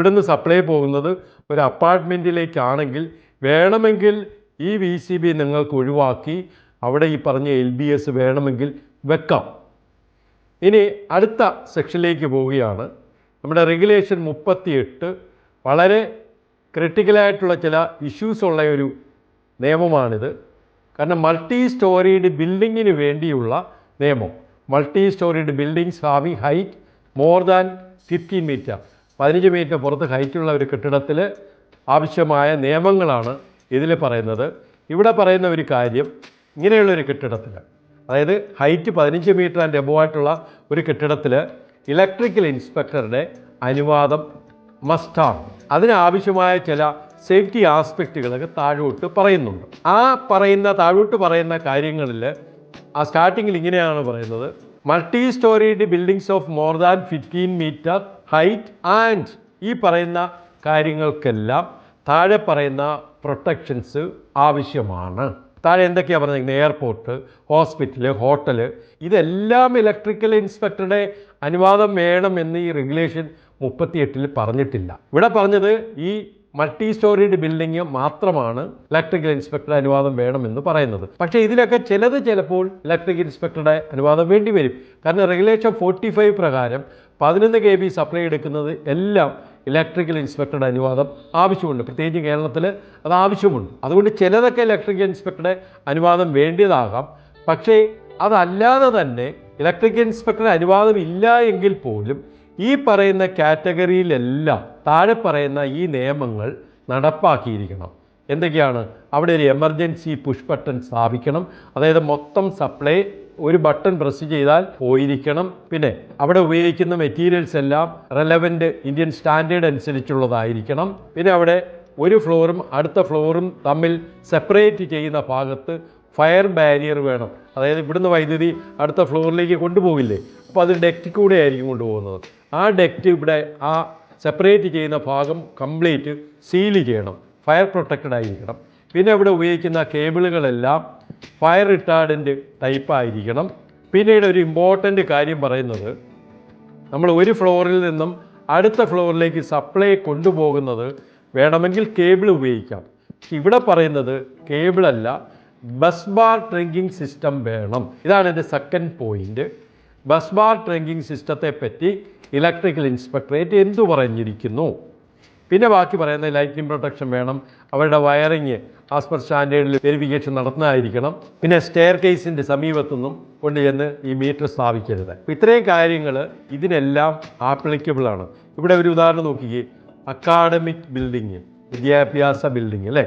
ഇവിടുന്ന് സപ്ലൈ പോകുന്നത് ഒരു അപ്പാർട്ട്മെന്റിലേക്കാണെങ്കിൽ വേണമെങ്കിൽ ഈ വി സി ബി നിങ്ങൾക്ക് ഒഴിവാക്കി അവിടെ ഈ പറഞ്ഞ എൽ ബി എസ് വേണമെങ്കിൽ വെക്കാം. ഇനി അടുത്ത സെക്ഷനിലേക്ക് പോവുകയാണ്. നമ്മുടെ റെഗുലേഷൻ മുപ്പത്തിയെട്ട് വളരെ ക്രിട്ടിക്കലായിട്ടുള്ള ചില ഇഷ്യൂസ് ഉള്ള ഒരു നിയമമാണിത്. കാരണം മൾട്ടി സ്റ്റോറീഡ് ബിൽഡിങ്ങിന് വേണ്ടിയുള്ള നിയമം. Multi storeyed buildings having height more than fifteen metre പതിനഞ്ച് മീറ്റർ പുറത്ത് ഹൈറ്റുള്ള ഒരു കെട്ടിടത്തിൽ ആവശ്യമായ നിയമങ്ങളാണ് ഇതിൽ പറയുന്നത്. ഇവിടെ പറയുന്ന ഒരു കാര്യം ഇങ്ങനെയുള്ള ഒരു കെട്ടിടത്തിൽ അതായത് ഹൈറ്റ് പതിനഞ്ച് മീറ്റർ ആൻഡ് എബോ ആയിട്ടുള്ള ഒരു കെട്ടിടത്തിൽ ഇലക്ട്രിക്കൽ ഇൻസ്പെക്ടറുടെ അനുവാദം മസ്റ്റാണ് അതിനാവശ്യമായ ചില സേഫ്റ്റി ആസ്പെക്റ്റുകളൊക്കെ താഴോട്ട് പറയുന്നുണ്ട്. ആ പറയുന്ന താഴോട്ട് പറയുന്ന കാര്യങ്ങളിൽ ആ സ്റ്റാർട്ടിങ്ങിൽ ഇങ്ങനെയാണ് പറയുന്നത്. Multi storeyed buildings of more than fifteen metre height and ഈ പറയുന്ന കാര്യങ്ങൾക്കെല്ലാം താഴെ പറയുന്ന പ്രൊട്ടക്ഷൻസ് ആവശ്യമാണ്. താഴെ എന്തൊക്കെയാണ് പറഞ്ഞിരിക്കുന്നത് എയർപോർട്ട് ഹോസ്പിറ്റൽ ഹോട്ടൽ ഇതെല്ലാം ഇലക്ട്രിക്കൽ ഇൻസ്പെക്ടറുടെ അനുവാദം വേണമെന്ന് ഈ റെഗുലേഷൻ മുപ്പത്തിയെട്ടിൽ പറഞ്ഞിട്ടില്ല. ഇവിടെ പറഞ്ഞത് ഈ മൾട്ടി സ്റ്റോറീഡ് ബിൽഡിംഗ് മാത്രമാണ് ഇലക്ട്രിക്കൽ ഇൻസ്പെക്ടറുടെ അനുവാദം വേണമെന്ന് പറയുന്നത്. പക്ഷേ ഇതിലൊക്കെ ചിലത് ചിലപ്പോൾ ഇലക്ട്രിക്കൽ ഇൻസ്പെക്ടറുടെ അനുവാദം വേണ്ടി വരും. കാരണം റെഗുലേഷൻ ഫോർട്ടി ഫൈവ് പ്രകാരം പതിനൊന്ന് കെ ബി സപ്ലൈ എടുക്കുന്നത് എല്ലാം ഇലക്ട്രിക്കൽ ഇൻസ്പെക്ടറുടെ അനുവാദം ആവശ്യമുണ്ട്. പ്രത്യേകിച്ച് കേരളത്തിൽ അത് ആവശ്യമുണ്ട്. അതുകൊണ്ട് ചിലതൊക്കെ ഇലക്ട്രിക്കൽ ഇൻസ്പെക്ടറുടെ അനുവാദം വേണ്ടിയതാകാം. പക്ഷേ അതല്ലാതെ തന്നെ ഇലക്ട്രിക്കൽ ഇൻസ്പെക്ടറുടെ അനുവാദം ഇല്ല എങ്കിൽ പോലും ഈ പറയുന്ന കാറ്റഗറിയിലെല്ലാം താഴെ പറയുന്ന ഈ നിയമങ്ങൾ നടപ്പാക്കിയിരിക്കണം. എന്തൊക്കെയാണ്? അവിടെ ഒരു എമർജൻസി പുഷ് ബട്ടൺ സ്ഥാപിക്കണം. അതായത് മൊത്തം സപ്ലൈ ഒരു ബട്ടൺ പ്രസ് ചെയ്താൽ പോയിരിക്കണം. പിന്നെ അവിടെ ഉപയോഗിക്കുന്ന മെറ്റീരിയൽസ് എല്ലാം റെലവന്റ് ഇന്ത്യൻ സ്റ്റാൻഡേർഡ് അനുസരിച്ചുള്ളതായിരിക്കണം. പിന്നെ അവിടെ ഒരു ഫ്ലോറും അടുത്ത ഫ്ലോറും തമ്മിൽ സെപ്പറേറ്റ് ചെയ്യുന്ന ഭാഗത്ത് ഫയർ ബാരിയർ വേണം. അതായത് ഇവിടുന്ന് വൈദ്യുതി അടുത്ത ഫ്ലോറിലേക്ക് കൊണ്ടുപോകില്ലേ? അപ്പോൾ അത് ഡെക്റ്റ് കൂടെ ആയിരിക്കും കൊണ്ടുപോകുന്നത്. ആ ഡെക്റ്റ് ഇവിടെ ആ സെപ്പറേറ്റ് ചെയ്യുന്ന ഭാഗം കംപ്ലീറ്റ് സീൽ ചെയ്യണം. ഫയർ പ്രൊട്ടക്റ്റഡ് ആയിരിക്കണം. പിന്നെ ഇവിടെ ഉപയോഗിക്കുന്ന കേബിളുകളെല്ലാം ഫയർ റിട്ടാർഡന്റ് ടൈപ്പ് ആയിരിക്കണം. പിന്നീട് ഒരു ഇമ്പോർട്ടന്റ് കാര്യം പറയുന്നത് നമ്മൾ ഒരു ഫ്ലോറിൽ നിന്നും അടുത്ത ഫ്ലോറിലേക്ക് സപ്ലൈ കൊണ്ടുപോകുന്നത് വേണമെങ്കിൽ കേബിൾ ഉപയോഗിക്കാം. ഇവിടെ പറയുന്നത് കേബിളല്ല ബസ് ബാർ ട്രങ്കിങ് സിസ്റ്റം വേണം. ഇതാണ് എന്റെ second point bus bar trunking സിസ്റ്റത്തെ പറ്റി ഇലക്ട്രിക്കൽ ഇൻസ്പെക്ടറേറ്റ് എന്തു പറഞ്ഞിരിക്കുന്നു? പിന്നെ ബാക്കി പറയുന്ന ലൈറ്റിംഗ് പ്രൊട്ടക്ഷൻ വേണം. അവരുടെ വയറിങ് ആസ് പെർ സ്റ്റാൻഡേർഡിൽ വെരിഫിക്കേഷൻ നടത്തുന്നതായിരിക്കണം. പിന്നെ സ്റ്റെയർ കേസിന്റെ സമീപത്തുനിന്നും കൊണ്ടുചെന്ന് ഈ മീറ്റർ സ്ഥാപിക്കരുത്. ഇത്രയും കാര്യങ്ങൾ ഇതിനെല്ലാം ആപ്ലിക്കബിളാണ് ഇവിടെ ഒരു ഉദാഹരണം നോക്കിക്കേ. അക്കാഡമിക് ബിൽഡിങ് വിദ്യാഭ്യാസ ബിൽഡിങ് അല്ലേ?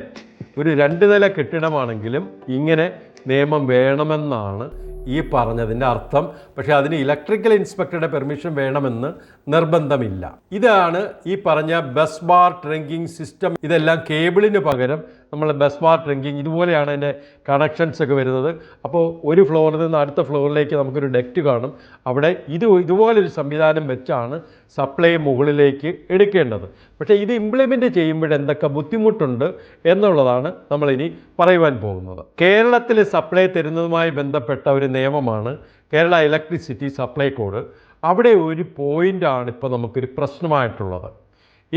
ഒരു രണ്ട് നില കെട്ടിടമാണെങ്കിലും ഇങ്ങനെ നിയമം വേണമെന്നാണ് ഈ പറഞ്ഞതിന്റെ അർത്ഥം. പക്ഷേ അതിന് ഇലക്ട്രിക്കൽ ഇൻസ്പെക്ടറുടെ പെർമിഷൻ വേണമെന്ന് നിർബന്ധമില്ല. ഇതാണ് ഈ പറഞ്ഞ ബസ് ബാർ ട്രങ്കിങ് സിസ്റ്റം ഇതെല്ലാം കേബിളിന് പകരം നമ്മൾ ബസ് ബാർ ട്രങ്കിങ് ഇതുപോലെയാണ് അതിന്റെ കണക്ഷൻസ് ഒക്കെ വരുന്നത്. അപ്പോൾ ഒരു ഫ്ലോറിൽ നിന്ന് അടുത്ത ഫ്ലോറിലേക്ക് നമുക്കൊരു ഡെക്റ്റ് കാണും. അവിടെ ഇത് ഇതുപോലൊരു സംവിധാനം വെച്ചാണ് സപ്ലൈ മുകളിലേക്ക് എടുക്കേണ്ടത്. പക്ഷേ ഇത് ഇംപ്ലിമെന്റ് ചെയ്യുമ്പോൾ എന്തൊക്കെ ബുദ്ധിമുട്ടുണ്ട് എന്നുള്ളതാണ് നമ്മളിനി പറയുവാൻ പോകുന്നത്. കേരളത്തിൽ സപ്ലൈ തരുന്നതുമായി ബന്ധപ്പെട്ട ഒരു നിയമമാണ് കേരള ഇലക്ട്രിസിറ്റി സപ്ലൈ കോഡ് അവിടെ ഒരു പോയിന്റാണ് ഇപ്പോൾ നമുക്കൊരു പ്രശ്നമായിട്ടുള്ളത്.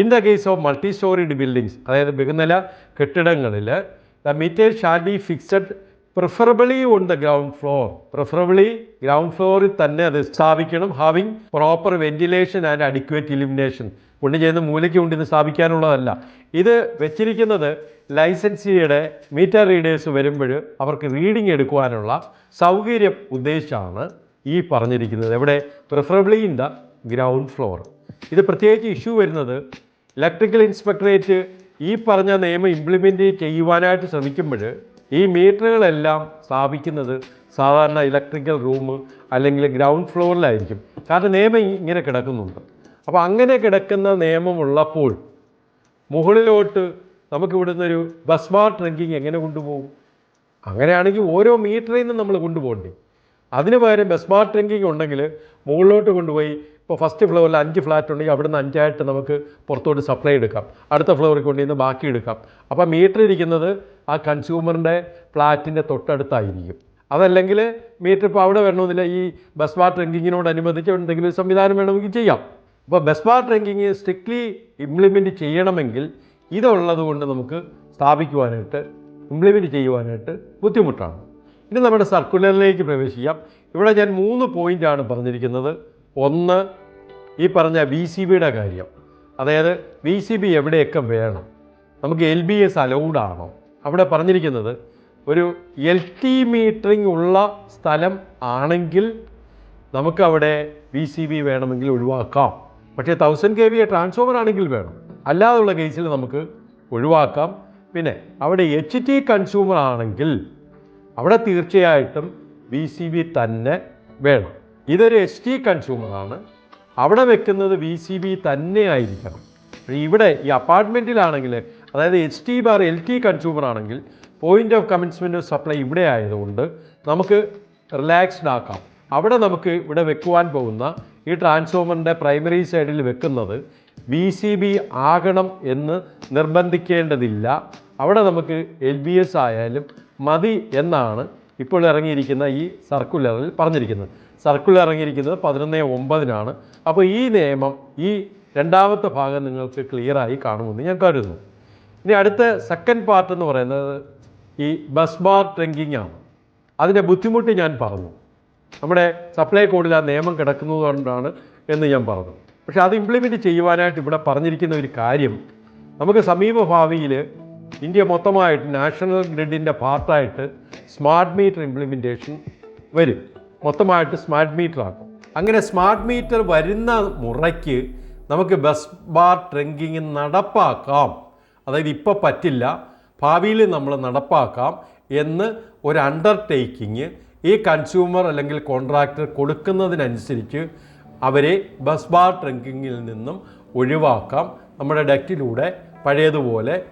In the case of multi storeyed buildings അതായത് ബഹുനില കെട്ടിടങ്ങളിൽ the meter shall be fixed preferably on the ground floor preferably ground ഫ്ലോറിൽ തന്നെ അത് സ്ഥാപിക്കണം. Having proper ventilation and adequate illumination കൊണ്ട് ചെയ്യുന്ന മൂലയ്ക്ക് കൊണ്ടിന്ന് സ്ഥാപിക്കാനുള്ളതല്ല. ഇത് വെച്ചിരിക്കുന്നത് ലൈസൻസിയുടെ മീറ്റർ റീഡേഴ്സ് വരുമ്പോൾ അവർക്ക് റീഡിംഗ് എടുക്കുവാനുള്ള സൗകര്യം ഉദ്ദേശിച്ചാണ് ഈ പറഞ്ഞിരിക്കുന്നത്. എവിടെ? Preferably in the ground floor ഇത് പ്രത്യേകിച്ച് ഇഷ്യൂ വരുന്നത് ഇലക്ട്രിക്കൽ ഇൻസ്പെക്ടറേറ്റ് ഈ പറഞ്ഞ നിയമം ഇംപ്ലിമെന്റ് ചെയ്യുവാനായിട്ട് ശ്രമിക്കുമ്പോൾ ഈ മീറ്ററുകളെല്ലാം സ്ഥാപിക്കുന്നത് സാധാരണ ഇലക്ട്രിക്കൽ റൂം അല്ലെങ്കിൽ ഗ്രൗണ്ട് ഫ്ലോറിലായിരിക്കും കാരണം നിയമം ഇങ്ങനെ കിടക്കുന്നുണ്ട്. അപ്പോൾ അങ്ങനെ കിടക്കുന്ന നിയമമുള്ളപ്പോൾ മുകളിലോട്ട് നമുക്ക് ഇവിടുന്ന് ഒരു ബസ് ബാർ ട്രങ്കിങ് എങ്ങനെ കൊണ്ടുപോകും? അങ്ങനെയാണെങ്കിൽ ഓരോ മീറ്ററിൽ നിന്നും നമ്മൾ കൊണ്ടുപോകണ്ടേ? അതിന് പകരം ബെസ്മാർട്ട് ബാർ ട്രങ്കിങ് ഉണ്ടെങ്കിൽ മുകളിലോട്ട് കൊണ്ടുപോയി ഇപ്പോൾ ഫസ്റ്റ് ഫ്ലോറിൽ അഞ്ച് ഫ്ലാറ്റ് ഉണ്ടെങ്കിൽ അവിടെ നിന്ന് അഞ്ചായിട്ട് നമുക്ക് പുറത്തോട്ട് സപ്ലൈ എടുക്കാം. അടുത്ത ഫ്ലോറിൽ കൊണ്ടുവന്ന് ബാക്കി എടുക്കാം. അപ്പോൾ മീറ്റർ ഇരിക്കുന്നത് ആ കൺസ്യൂമറിന്റെ ഫ്ലാറ്റിന്റെ തൊട്ടടുത്തായിരിക്കും. അതല്ലെങ്കിൽ മീറ്റർ ഇപ്പോൾ അവിടെ വരണമെന്നില്ല ഈ ബസ് ബാർ ട്രങ്കിങ്ങിനോടനുബന്ധിച്ച് എന്തെങ്കിലും സംവിധാനം വേണമെങ്കിൽ ചെയ്യാം. അപ്പോൾ bus bar trunking strictly implement ചെയ്യണമെങ്കിൽ ഇതുള്ളത് കൊണ്ട് നമുക്ക് സ്ഥാപിക്കുവാനായിട്ട് ഇംപ്ലിമെന്റ് ചെയ്യുവാനായിട്ട് ബുദ്ധിമുട്ടാണ്. ഇനി നമ്മുടെ സർക്കുലറിലേക്ക് പ്രവേശിക്കാം. ഇവിടെ ഞാൻ മൂന്ന് പോയിന്റാണ് പറഞ്ഞിരിക്കുന്നത്. ഒന്ന് ഈ പറഞ്ഞ വി സി ബിയുടെ കാര്യം. അതായത് വി സി ബി എവിടെയൊക്കെ വേണം? നമുക്ക് എൽ ബി എസ് അലൗഡ് ആണോ? അവിടെ പറഞ്ഞിരിക്കുന്നത് ഒരു എൽ ടി മീറ്ററിംഗ് ഉള്ള സ്ഥലം ആണെങ്കിൽ നമുക്കവിടെ വി സി ബി വേണമെങ്കിൽ ഒഴിവാക്കാം. പക്ഷേ തൗസൻഡ് കെ വി ട്രാൻസ്ഫോമർ ആണെങ്കിൽ വേണം. അല്ലാതുള്ള കേസിൽ നമുക്ക് ഒഴിവാക്കാം. പിന്നെ അവിടെ എച്ച് ടി കൺസ്യൂമർ ആണെങ്കിൽ അവിടെ തീർച്ചയായിട്ടും വി സി ബി തന്നെ വേണം. ഇതൊരു എസ് ടി കൺസ്യൂമറാണ് അവിടെ വെക്കുന്നത് വി സി ബി തന്നെ ആയിരിക്കണം. ഇവിടെ ഈ അപ്പാർട്ട്മെന്റിലാണെങ്കിൽ അതായത് H T bar L T consumer ആണെങ്കിൽ point of commencement of supply ഇവിടെ ആയതുകൊണ്ട് നമുക്ക് റിലാക്സ്ഡ് ആക്കാം. അവിടെ നമുക്ക് ഇവിടെ വെക്കുവാൻ പോകുന്ന ഈ ട്രാൻസ്ഫോമറിന്റെ പ്രൈമറി സൈഡിൽ വെക്കുന്നത് വി സി ബി ആകണം എന്ന് നിർബന്ധിക്കേണ്ടതില്ല. അവിടെ നമുക്ക് എൽ ബി എസ് ആയാലും മതി എന്നാണ് ഇപ്പോൾ ഇറങ്ങിയിരിക്കുന്ന ഈ സർക്കുലറിൽ പറഞ്ഞിരിക്കുന്നത്. സർക്കുലർ ഇറങ്ങിയിരിക്കുന്നത് പതിനൊന്ന് ഒമ്പതിനാണ്. അപ്പോൾ ഈ നിയമം ഈ രണ്ടാമത്തെ ഭാഗം നിങ്ങൾക്ക് ക്ലിയറായി കാണുമെന്ന് ഞാൻ കരുതുന്നു. ഇനി അടുത്ത സെക്കൻഡ് പാർട്ട് എന്ന് പറയുന്നത് ഈ ബസ് ബാർ ട്രങ്കിങ് ആണ്. അതിന്റെ ബുദ്ധിമുട്ട് ഞാൻ പറഞ്ഞു. നമ്മുടെ സപ്ലൈ കോഡിൽ ആ നിയമം കിടക്കുന്നത് കൊണ്ടാണ് എന്ന് ഞാൻ പറഞ്ഞു. പക്ഷേ അത് ഇംപ്ലിമെന്റ് ചെയ്യുവാനായിട്ട് ഇവിടെ പറഞ്ഞിരിക്കുന്ന ഒരു കാര്യം നമുക്ക് സമീപ ഭാവിയിൽ ഇന്ത്യ മൊത്തമായിട്ട് നാഷണൽ ഗ്രിഡിന്റെ ഭാഗത്തായിട്ട് സ്മാർട്ട് മീറ്റർ ഇംപ്ലിമെന്റേഷൻ വരും. മൊത്തമായിട്ട് സ്മാർട്ട് മീറ്റർ ആക്കും. അങ്ങനെ സ്മാർട്ട് മീറ്റർ വരുന്ന മുറയ്ക്ക് നമുക്ക് ബസ് ബാർ ട്രങ്കിങ് നടപ്പാക്കാം. അതായത് ഇപ്പോൾ പറ്റില്ല. ഭാവിയിൽ നമ്മൾ നടപ്പാക്കാം എന്ന് ഒരു അണ്ടർടേക്കിങ് ഈ കൺസ്യൂമർ അല്ലെങ്കിൽ കോൺട്രാക്ടർ കൊടുക്കുന്നതിനനുസരിച്ച് അവരെ ബസ് ബാർ ട്രങ്കിങ്ങിൽ നിന്നും ഒഴിവാക്കാം. നമ്മുടെ ഡക്റ്റിലൂടെ പഴയതുപോലെ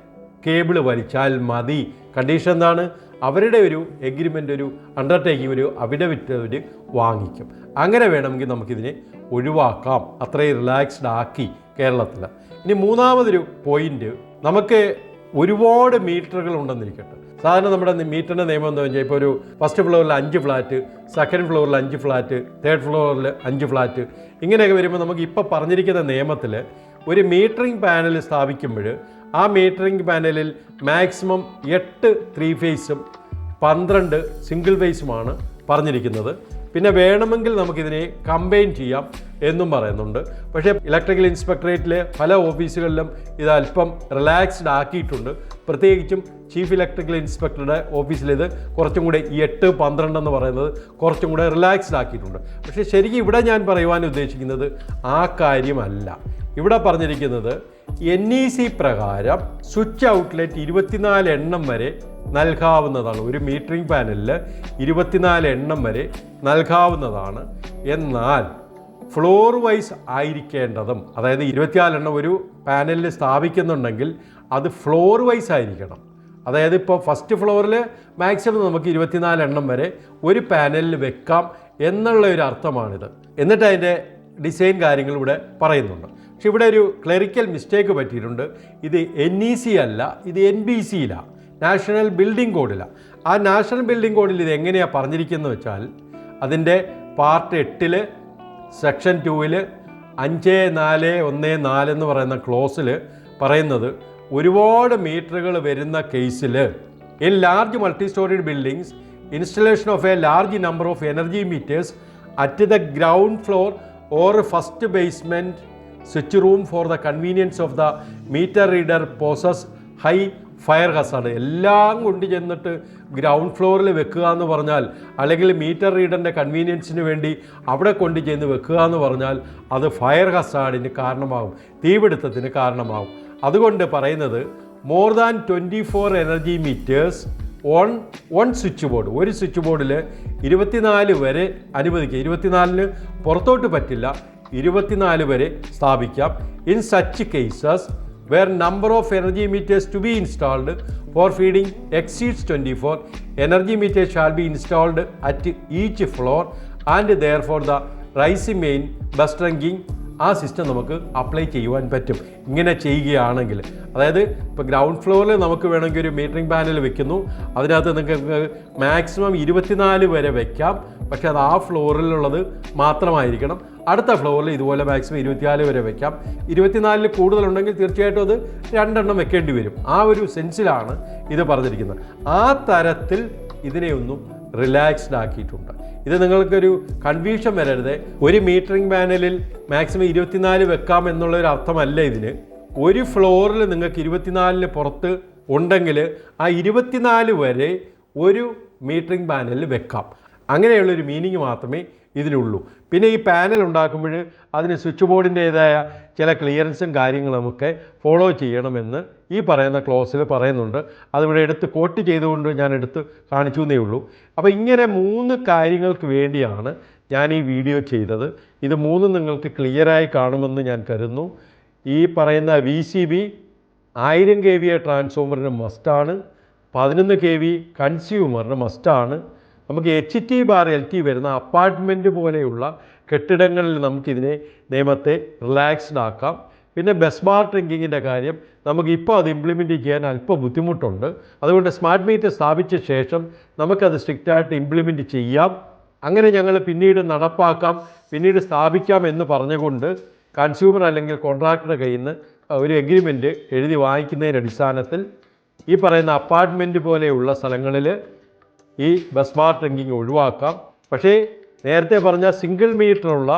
കേബിൾ വലിച്ചാൽ മതി. കണ്ടീഷൻ എന്താണ്? അവരുടെ ഒരു എഗ്രിമെന്റ് ഒരു അണ്ടർടേക്കിംഗ് ഒരു അവിഡവിറ്റ് അവർ വാങ്ങിക്കും. അങ്ങനെ വേണമെങ്കിൽ നമുക്കിതിനെ ഒഴിവാക്കാം. അത്രയും റിലാക്സ്ഡ് ആക്കി കേരളത്തിൽ ഇനി മൂന്നാമതൊരു പോയിന്റ് നമുക്ക് ഒരുപാട് മീറ്ററുകൾ ഉണ്ടെന്നിരിക്കട്ടെ സാധാരണ നമ്മുടെ മീറ്ററിന്റെ നിയമം എന്താ വെച്ചാൽ ഇപ്പോൾ ഒരു ഫസ്റ്റ് ഫ്ലോറിൽ അഞ്ച് ഫ്ലാറ്റ് സെക്കൻഡ് ഫ്ലോറിൽ അഞ്ച് ഫ്ലാറ്റ് തേർഡ് ഫ്ലോറിൽ അഞ്ച് ഫ്ലാറ്റ് ഇങ്ങനെയൊക്കെ വരുമ്പോൾ നമുക്ക് ഇപ്പോൾ പറഞ്ഞിരിക്കുന്ന നിയമത്തിൽ ഒരു മീറ്ററിംഗ് പാനൽ സ്ഥാപിക്കുമ്പോൾ ആ മീറ്ററിംഗ് പാനലിൽ മാക്സിമം എട്ട് ത്രീ ഫേസും പന്ത്രണ്ട് സിംഗിൾ ഫേസുമാണ് പറഞ്ഞിരിക്കുന്നത്. പിന്നെ വേണമെങ്കിൽ നമുക്കിതിനെ കമ്പൈൻ ചെയ്യാം എന്നും പറയുന്നുണ്ട്. പക്ഷേ ഇലക്ട്രിക്കൽ ഇൻസ്പെക്ടറേറ്റിലെ പല ഓഫീസുകളിലും ഇത് അല്പം റിലാക്സ്ഡ് ആക്കിയിട്ടുണ്ട്. പ്രത്യേകിച്ചും ചീഫ് ഇലക്ട്രിക്കൽ ഇൻസ്പെക്ടറുടെ ഓഫീസിൽ ഇത് കുറച്ചും കൂടെ എട്ട് പന്ത്രണ്ട് എന്ന് പറയുന്നത് കുറച്ചും കൂടെ റിലാക്സ്ഡ് ആക്കിയിട്ടുണ്ട്. പക്ഷേ ശരിക്കും ഇവിടെ ഞാൻ പറയുവാൻ ഉദ്ദേശിക്കുന്നത് ആ കാര്യമല്ല. ഇവിടെ പറഞ്ഞിരിക്കുന്നത് എൻ ഇ സി പ്രകാരം സ്വിച്ച് ഔട്ട്ലെറ്റ് ഇരുപത്തിനാല് എണ്ണം വരെ നൽകാവുന്നതാണ്. ഒരു മീറ്ററിംഗ് പാനലിൽ ഇരുപത്തിനാല് എണ്ണം വരെ നൽകാവുന്നതാണ്. എന്നാൽ ഫ്ലോർ വൈസ് ആയിരിക്കേണ്ടതും അതായത് ഇരുപത്തിനാല് എണ്ണം ഒരു പാനലിൽ സ്ഥാപിക്കുന്നുണ്ടെങ്കിൽ അത് ഫ്ലോർ വൈസ് ആയിരിക്കണം. അതായത് ഇപ്പോൾ ഫസ്റ്റ് ഫ്ലോറിൽ മാക്സിമം നമുക്ക് ഇരുപത്തിനാല് എണ്ണം വരെ ഒരു പാനലിൽ വെക്കാം എന്നുള്ള ഒരു അർത്ഥമാണിത്. എന്നിട്ട് അതിന്റെ ഡിസൈൻ കാര്യങ്ങൾ ഇവിടെ പറയുന്നുണ്ട്. പക്ഷെ ഇവിടെ ഒരു ക്ലറിക്കൽ മിസ്റ്റേക്ക് പറ്റിയിട്ടുണ്ട്. ഇത് എൻ ഇ സി അല്ല ഇത് എൻ ബി സിയിലാണ് നാഷണൽ ബിൽഡിംഗ് കോഡിലാണ് ആ നാഷണൽ ബിൽഡിംഗ് കോഡിൽ ഇത് എങ്ങനെയാണ് പറഞ്ഞിരിക്കുന്നത് വെച്ചാൽ അതിന്റെ പാർട്ട് എട്ടിൽ സെക്ഷൻ ടൂവിൽ അഞ്ച് നാല് ഒന്ന് നാല് എന്ന് പറയുന്ന ക്ലോസിൽ പറയുന്നത് ഒരുപാട് മീറ്ററുകൾ വരുന്ന കേസിൽ in large multi storeyed buildings installation of a large number of energy meters at the ground floor or first basement switch room for the convenience of the meter reader poses high fire ഹസാണ് എല്ലാം കൊണ്ട് ചെന്നിട്ട് ground ഫ്ലോറിൽ വെക്കുക എന്ന് പറഞ്ഞാൽ അല്ലെങ്കിൽ metre റീഡറിന്റെ കൺവീനിയൻസിന് വേണ്ടി അവിടെ കൊണ്ട് ചെന്ന് വെക്കുക എന്ന് പറഞ്ഞാൽ അത് ഫയർ ഹസാഡിന് കാരണമാകും തീപിടുത്തത്തിന് കാരണമാകും അതുകൊണ്ട് പറയുന്നത് more than twenty four energy meters on one switch board ഒരു സ്വിച്ച് ബോർഡിൽ ഇരുപത്തിനാല് വരെ അനുവദിക്കുക. ഇരുപത്തിനാലിന് പുറത്തോട്ട് പറ്റില്ല. ഇരുപത്തിനാല് വരെ സ്ഥാപിക്കാം in such cases where number of energy meters to be installed for feeding exceeds 24 energy meters shall be installed at each floor and therefore the rising main bus trunking ആ സിസ്റ്റം നമുക്ക് അപ്ലൈ ചെയ്യുവാൻ പറ്റും. ഇങ്ങനെ ചെയ്യുകയാണെങ്കിൽ അതായത് ഇപ്പോൾ ground ഫ്ലോറിൽ നമുക്ക് വേണമെങ്കിൽ ഒരു മീറ്ററിംഗ് പാനൽ വെക്കുന്നു. അതിനകത്ത് നിങ്ങൾക്ക് മാക്സിമം ഇരുപത്തിനാല് വരെ വെക്കാം. പക്ഷേ അത് ആ ഫ്ലോറിലുള്ളത് മാത്രമായിരിക്കണം. അടുത്ത ഫ്ലോറിൽ ഇതുപോലെ മാക്സിമം ഇരുപത്തിനാല് വരെ വെക്കാം. ഇരുപത്തിനാലിൽ കൂടുതലുണ്ടെങ്കിൽ തീർച്ചയായിട്ടും അത് രണ്ടെണ്ണം വെക്കേണ്ടി വരും. ആ ഒരു സെൻസിലാണ് ഇത് പറഞ്ഞിരിക്കുന്നത്. ആ തരത്തിൽ ഇതിനെയൊന്നും റിലാക്സ്ഡ് ആക്കിയിട്ടുണ്ട്. ഇത് നിങ്ങൾക്കൊരു കൺഫ്യൂഷൻ വരരുത്. ഒരു മീറ്ററിംഗ് പാനലിൽ മാക്സിമം ഇരുപത്തിനാല് വെക്കാം എന്നുള്ള ഒരു അർത്ഥമല്ല ഇതിന്. ഒരു ഫ്ലോറിൽ നിങ്ങൾക്ക് ഇരുപത്തിനാലിന് പുറത്ത് ഉണ്ടെങ്കിൽ ആ ഇരുപത്തിനാല് വരെ ഒരു മീറ്ററിംഗ് പാനലിൽ വെക്കാം. അങ്ങനെയുള്ളൊരു മീനിങ് മാത്രമേ ഇതിനുള്ളൂ പിന്നെ ഈ പാനൽ ഉണ്ടാക്കുമ്പോൾ അതിന് സ്വിച്ച് ബോർഡിന്റേതായ ചില ക്ലിയറൻസും കാര്യങ്ങളും കാര്യങ്ങളുമൊക്കെ ഫോളോ ചെയ്യണമെന്ന് ഈ പറയുന്ന ക്ലോസിൽ പറയുന്നുണ്ട്. അതിവിടെ എടുത്ത് കോട്ട് ചെയ്തുകൊണ്ട് ഞാൻ എടുത്ത് കാണിച്ചു എന്നേ ഉള്ളൂ. അപ്പോൾ ഇങ്ങനെ മൂന്ന് കാര്യങ്ങൾക്ക് വേണ്ടിയാണ് ഞാൻ ഈ വീഡിയോ ചെയ്തത്. ഇത് മൂന്നും നിങ്ങൾക്ക് ക്ലിയറായി കാണുമെന്ന് ഞാൻ കരുതുന്നു. ഈ പറയുന്ന വി സി ബി ആയിരം കെ വി ട്രാൻസ്ഫോമറിന് മസ്റ്റാണ് പതിനൊന്ന് കെ വി കൺസ്യൂമറിന് മസ്റ്റാണ് നമുക്ക് H T bar L T വരുന്ന അപ്പാർട്ട്മെന്റ് പോലെയുള്ള കെട്ടിടങ്ങളിൽ നമുക്കിതിനെ നിയമത്തെ റിലാക്സ്ഡ് ആക്കാം. പിന്നെ ബസ് ബാർ ഡ്രിങ്കിങ്ങിന്റെ കാര്യം നമുക്ക് ഇപ്പോൾ അത് ഇംപ്ലിമെന്റ് ചെയ്യാൻ അല്പം ബുദ്ധിമുട്ടുണ്ട്. അതുകൊണ്ട് സ്മാർട്ട് മീറ്റർ സ്ഥാപിച്ച ശേഷം നമുക്കത് സ്ട്രിക്റ്റായിട്ട് ഇംപ്ലിമെന്റ് ചെയ്യാം. അങ്ങനെ ഞങ്ങൾ പിന്നീട് നടപ്പാക്കാം പിന്നീട് സ്ഥാപിക്കാം എന്ന് പറഞ്ഞുകൊണ്ട് കൺസ്യൂമർ അല്ലെങ്കിൽ കോൺട്രാക്ടറുടെ കയ്യിൽ നിന്ന് ഒരു എഗ്രിമെന്റ് എഴുതി വാങ്ങിക്കുന്നതിന്റെ അടിസ്ഥാനത്തിൽ ഈ പറയുന്ന അപ്പാർട്ട്മെന്റ് പോലെയുള്ള സ്ഥലങ്ങളിൽ ഈ ബസ് ബാർ ടെങ്കിങ് ഒഴിവാക്കാം. പക്ഷേ നേരത്തെ പറഞ്ഞ സിംഗിൾ മീറ്ററുള്ള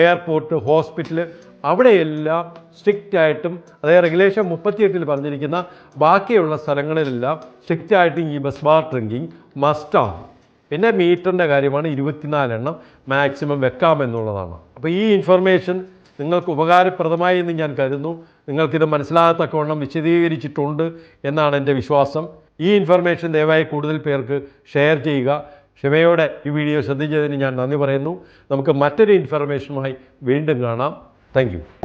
എയർപോർട്ട് ഹോസ്പിറ്റൽ അവിടെയെല്ലാം സ്ട്രിക്റ്റ് ആയിട്ടും അതായത് റെഗുലേഷൻ മുപ്പത്തിയെട്ടിൽ പറഞ്ഞിരിക്കുന്ന ബാക്കിയുള്ള സ്ഥലങ്ങളിലെല്ലാം സ്ട്രിക്റ്റ് ആയിട്ടും ഈ ബസ് ബാർ ഡ്രിങ്കിങ് മസ്റ്റാണ് പിന്നെ മീറ്ററിന്റെ കാര്യമാണ് ഇരുപത്തിനാലെണ്ണം മാക്സിമം വെക്കാമെന്നുള്ളതാണ് അപ്പോൾ ഈ ഇൻഫർമേഷൻ നിങ്ങൾക്ക് ഉപകാരപ്രദമായി എന്ന് ഞാൻ കരുതുന്നു. നിങ്ങൾക്കിത് മനസ്സിലാകത്തക്കവണ്ണം വിശദീകരിച്ചിട്ടുണ്ട് എന്നാണ് എന്റെ വിശ്വാസം. ഈ ഇൻഫർമേഷൻ ദയവായി കൂടുതൽ പേർക്ക് ഷെയർ ചെയ്യുക. ക്ഷമയോടെ ഈ വീഡിയോ ശ്രദ്ധിച്ചതിന് ഞാൻ നന്ദി പറയുന്നു. നമുക്ക് മറ്റൊരു ഇൻഫർമേഷനുമായി വീണ്ടും കാണാം. താങ്ക്